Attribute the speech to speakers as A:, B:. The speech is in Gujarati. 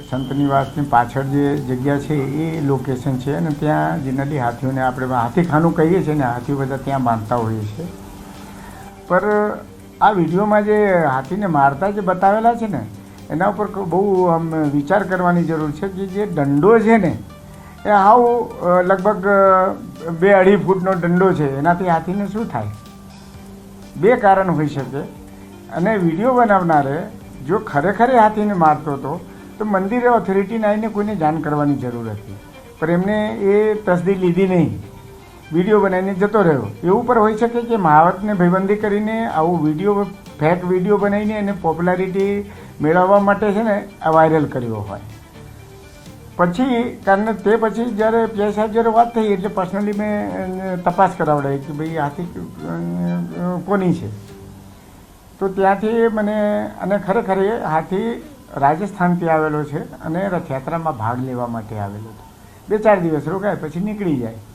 A: સંત નિવાસની પાછળ જે જગ્યા છે એ લોકેશન છે અને ત્યાં જનરલી હાથીઓને આપણે હાથીખાનું કહીએ છીએ ને હાથીઓ બધા ત્યાં બાંધતા હોઈએ છીએ. પર આ વિડીયોમાં જે હાથીને મારતા જે બતાવેલા છે ને, એના ઉપર બહુ આમ વિચાર કરવાની જરૂર છે કે જે દંડો છે ને, એ હાવ લગભગ બે અઢી ફૂટનો દંડો છે. એનાથી હાથીને શું થાય? બે કારણ હોઈ શકે. અને વીડિયો બનાવનારે જો ખરેખર હાથીને મારતો હતો તો મંદિરે ઓથોરિટીને આવીને કોઈને જાણ કરવાની જરૂર હતી. પણ એમને એ તસદી લીધી નહીં. વીડિયો બનાવીને જતો રહ્યો. એવું પણ હોઈ શકે કે મહાવતને ભયબંધી કરીને આવું વીડિયો ફેક વીડિયો બનાવીને એને પોપ્યુલારિટી મેળવવા માટે છે ને આ વાયરલ કર્યો હોય. પછી, કારણ તે પછી જ્યારે પીઆઈ સાહેબ જ્યારે વાત થઈ, એટલે પર્સનલી મેં તપાસ કરાવડાવી કે ભાઈ હાથી કોની છે? તો ત્યાંથી મને, અને ખરેખર હાથી રાજસ્થાનથી આવેલો છે અને રથયાત્રામાં ભાગ લેવા માટે આવેલો હતો બે ચાર દિવસ રોકાય, પછી નીકળી જાય.